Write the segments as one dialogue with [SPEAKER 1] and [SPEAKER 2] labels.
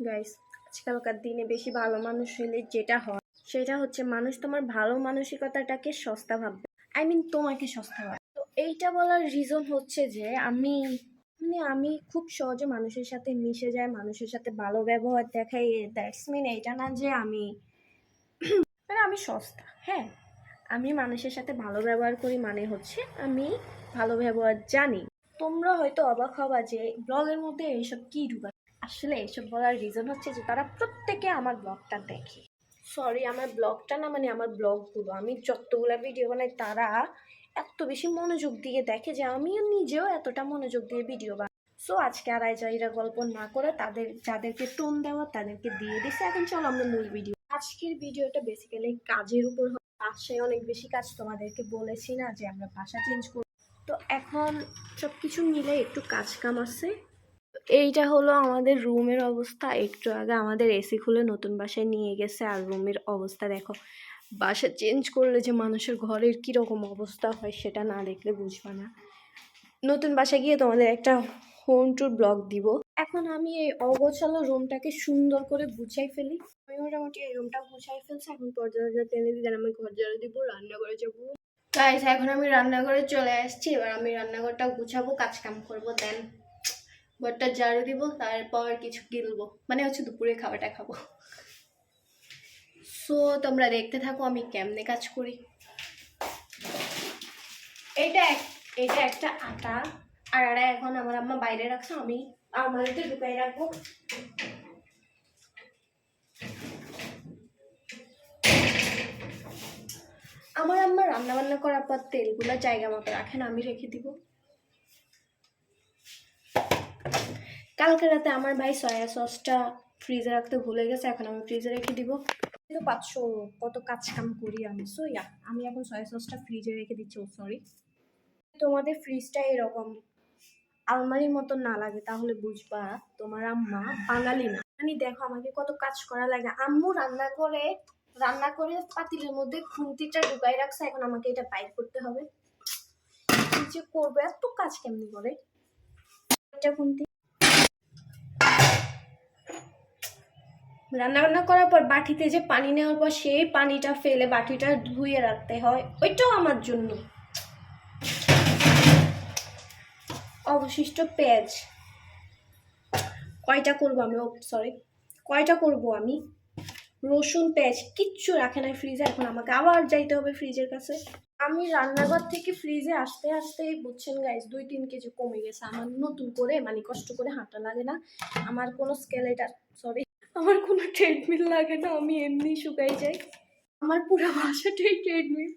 [SPEAKER 1] Guys আজকালকার দিনে বেশি ভালো মানুষ হলে যেটা হয়, সেটা হচ্ছে মানুষ তোমার ভালো মানসিকতাটাকে সস্তা ভাববে। আই মিন তোমাকে সস্তা ভাববে। তো এইটা বলার রিজন হচ্ছে যে আমি মানে আমি খুব সহজে মানুষের সাথে মিশে যাই, মানুষের সাথে ভালো ব্যবহার দেখাই দ্যাটস মিন এইটা না যে আমি মানে আমি সস্তা হ্যাঁ? আমি মানুষের সাথে ভালো ব্যবহার করি মানে হচ্ছে আমি ভালো ব্যবহার জানি। তোমরা হয়তো অবাক হবা যে ব্লগের মধ্যে এইসব কি ঢুকা আসলে এসব বলার রিজন হচ্ছে যে তারা প্রত্যেকে আমার ব্লগটা দেখে। সরি আমার ব্লগটা না মানে আমার ব্লগগুলো আমি যতগুলো ভিডিও বানাই, তারা এত বেশি মনোযোগ দিয়ে দেখে যে আমিও নিজেও এতটা মনোযোগ দিয়ে ভিডিও বানাই। সো আজকে আর আইজাইরা গল্প না করে তাদের, যাদেরকে টোন দেওয়া, তাদেরকে দিয়ে দিছে। এখন চলো আমরা মূল ভিডিও আজকের ভিডিওটা বেসিক্যালি কাজের উপর। বাসায় অনেক বেশি কাজ তোমাদেরকে বলেছি না যে আমরা বাসা চেঞ্জ করব তো এখন সব কিছু মিলে একটু কাজ কাম আছে। এইটা হলো আমাদের রুমের অবস্থা। একটু আগে আমাদের এসি খুলে নতুন বাসায় নিয়ে গেছে আর রুমের অবস্থা দেখো। বাসা চেঞ্জ করলে যে মানুষের ঘরের কীরকম অবস্থা হয় সেটা না দেখলে বুঝবে না। নতুন বাসায় গিয়ে তোমাদের একটা হোম ট্যুর ব্লগ দিব। এখন আমি এই অগোছালো রুমটাকে সুন্দর করে গুছাই ফেলি। আমি মোটামুটি এই রুমটা গুছাই ফেলছি। এখন পর্যন্ত টেনে দিই আমি ঘর ঝাড়ু দিব রান্না করে যাব। গাইস এখন আমি রান্নাঘরে চলে আসছি। এবার আমি রান্নাঘরটা গুছাবো কাজ কাম করব দেন ঘরটা ঝাড়ু দিব, তারপর কিছু গিলবো। মানে হচ্ছে দুপুরে খাবারটা খাব। সো তোমরা দেখতে থাকো, আমি কেমনে কাজ করি। এটা এটা একটা আটা। আর আটা এখন আমার আম্মা বাইরে রাখছে, আমি আমাদের ঢুকাই রাখব। আমার আম্মা রান্না বান্না করার পর তেলগুলো জায়গা মতো রাখেন আমি রেখে দিব। কালকে রাতে আমার ভাই সয়া সসটা ফ্রিজে রাখতে ভুলে গেছে, এখন আমি ফ্রিজে রেখে দিব। কিন্তু পাঁচশো কত কাজ কাম করি আমি। সো ইয়া আমি এখন সয়া সসটা ফ্রিজে রেখে দিচ্ছি ও সরি তোমাদের ফ্রিজটা এরকম আলমারির মতন না লাগে, তাহলে বুঝবা তোমার আম্মা বাঙালি না। আমি দেখো, আমাকে কত কাজ করা লাগে। আম্মু রান্না করে রান্না করে পাতিলের মধ্যে খুন্তিটা ঢুকাই রাখছে, এখন আমাকে এটা বাইর করতে হবে। যে করব, এত কাজ কেমনি করে? এটা খুন্তি। রান্না বান্না করার পর বাটিতে যে পানি নেওয়ার পর সেই পানিটা ফেলে বাটিটা ধুয়ে রাখতে হয়। ওইটাও আমার জন্য। অবশিষ্ট পেঁয়াজ। কয়টা করব আমি? সরি কয়টা করব আমি? রসুন, পেঁয়াজ কিচ্ছু রাখে না ফ্রিজে। এখন আমাকে আবার যাইতে হবে ফ্রিজের কাছে। আমি রান্নাঘর থেকে ফ্রিজে আসতে আসতে বুঝছেন গাইস দুই তিন কেজি কমে গেছে। আমার নতুন করে মানে কষ্ট করে হাঁটা লাগে না। আমার কোনো স্কেলেটার সরি আমার কোনো ট্রেডমিল লাগে না, আমি এমনি শুকাই যাই। আমার পুরো বাসাটাই ট্রেডমিল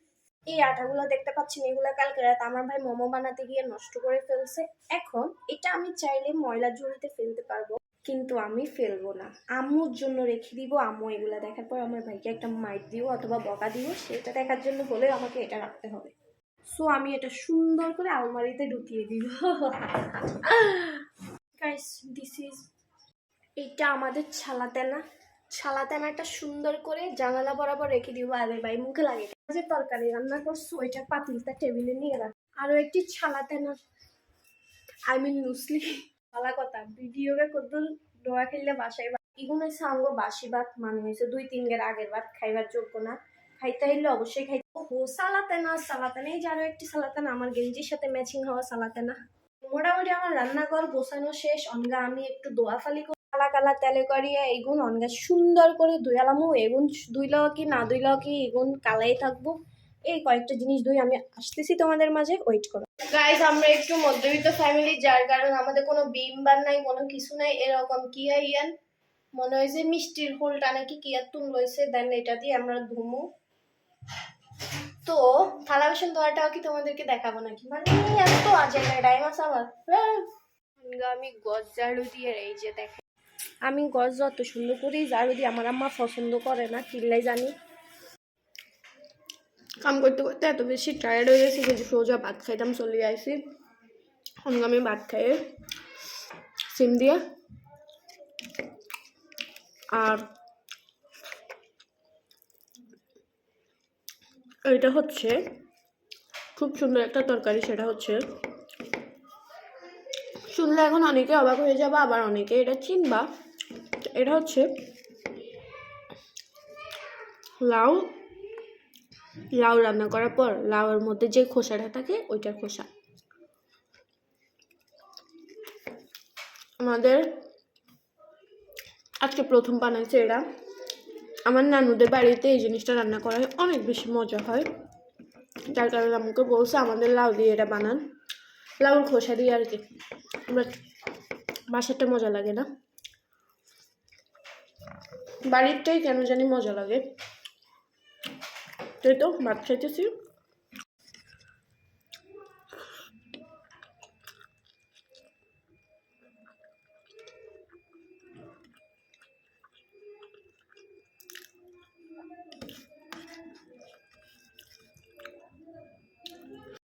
[SPEAKER 1] এই আটাগুলো দেখতে পাচ্ছেন, এগুলো কালকে রাত আমার ভাই মোমো বানাতে গিয়ে নষ্ট করে ফেলছে। এখন এটা আমি চাইলে ময়লা ঝুড়িতে ফেলতে পারব, কিন্তু আমি ফেলব না। আম্মুর জন্য রেখে দিব, আম্মু এগুলো দেখার পর আমার ভাইকে একটা মাইট দিব অথবা বকা দিব সেটা দেখার জন্য হলেও আমাকে এটা রাখতে হবে। সো আমি এটা সুন্দর করে আলমারিতে ঢুকিয়ে দিব। দিস ইজ এটা আমাদের ছালাতেনা। ছালাতেনাটা সুন্দর করে জানালা বরাবর রেখে দিব। আরে ভাই, মুখে লাগে যে তরকারি রান্না করছ, ওইটা পাতিলটা টেবিলে নিয়ে রাখ। আরও একটি ছালাতেনা। আই মিন নুসলি ভালো কথা ভিডিওকে কত দোয়া খেললে বাসায় হয়েছে আঙ্গ বাসি ভাত মানে হয়েছে দুই তিন গের আগের ভাত, খাইবার যোগ্য না। খাইতে হইলে অবশ্যই খাইতে ও সালাতেনা সালাতেনা এই যে আরও একটি সালাতেনা আমার গেঞ্জির সাথে ম্যাচিং হওয়া সালাতেনা মোটামুটি আমার রান্নাঘর গোছানো শেষ। অনগা আমি একটু দোয়া ফালি কালা তেলে করিয়া এগুন অনগা সুন্দর করে দুয়ালামো এগুন দুই লওয়া কি, না দুই লওয়া কি এগুন কালাই থাকব। এই কয়েকটা জিনিস দুই আমি আসতেছি তোমাদের মাঝে ওয়েট করো। গাইজ আমরা একটু মধ্যবিত্ত ফ্যামিলি যার কারণ আমাদের কোনো বিম বার নাই, কোনো কিছু নাই, এরকম কি ইয়ান? মনে হয় যে মিষ্টির হোলটা নাকি কি আর তুম লইছে দেন এটা দিয়ে আমরা ধুমু। তো, থালা বাসন ধোয়াটাও কি তোমাদেরকে দেখাবো নাকি? মানে এত আজে ডাইম আছে আমার আমি গজ ঝাড়ু দিয়ে এই যে দেখে আমি গছ যত সুন্দর করেই ঝাড়ু দিই আমার আম্মা পছন্দ করে না, কিল্লাই জানি। কাম করতে করতে এত বেশি টায়ার্ড হয়ে গেছি যে সোজা ভাত খাইতাম, চলে আইসি এখন আমি ভাত খাইয়ে সিম দিয়ে। আর এটা হচ্ছে খুব সুন্দর একটা তরকারি, সেটা হচ্ছে শুনলে এখন অনেকে অবাক হয়ে যাবে, আবার অনেকে এটা চিনবা। এটা হচ্ছে লাউ লাউ রান্না করার পর লাউয়ের মধ্যে যে খোসাটা থাকে ওইটার খোসা। আমাদের আজকে প্রথম বানাইছে এরা। আমার নানুদের বাড়িতে এই জিনিসটা রান্না করা অনেক বেশি মজা হয়। যার কারণে আমাকে বলছে, আমাদের লাউ দিয়ে এটা বানান। লাউর খোসা দিয়ে আর কি। বাসারটা মজা লাগে না? বাড়িরটাই কেন জানি মজা লাগে। তাই তো, ভাত খাইতেছি।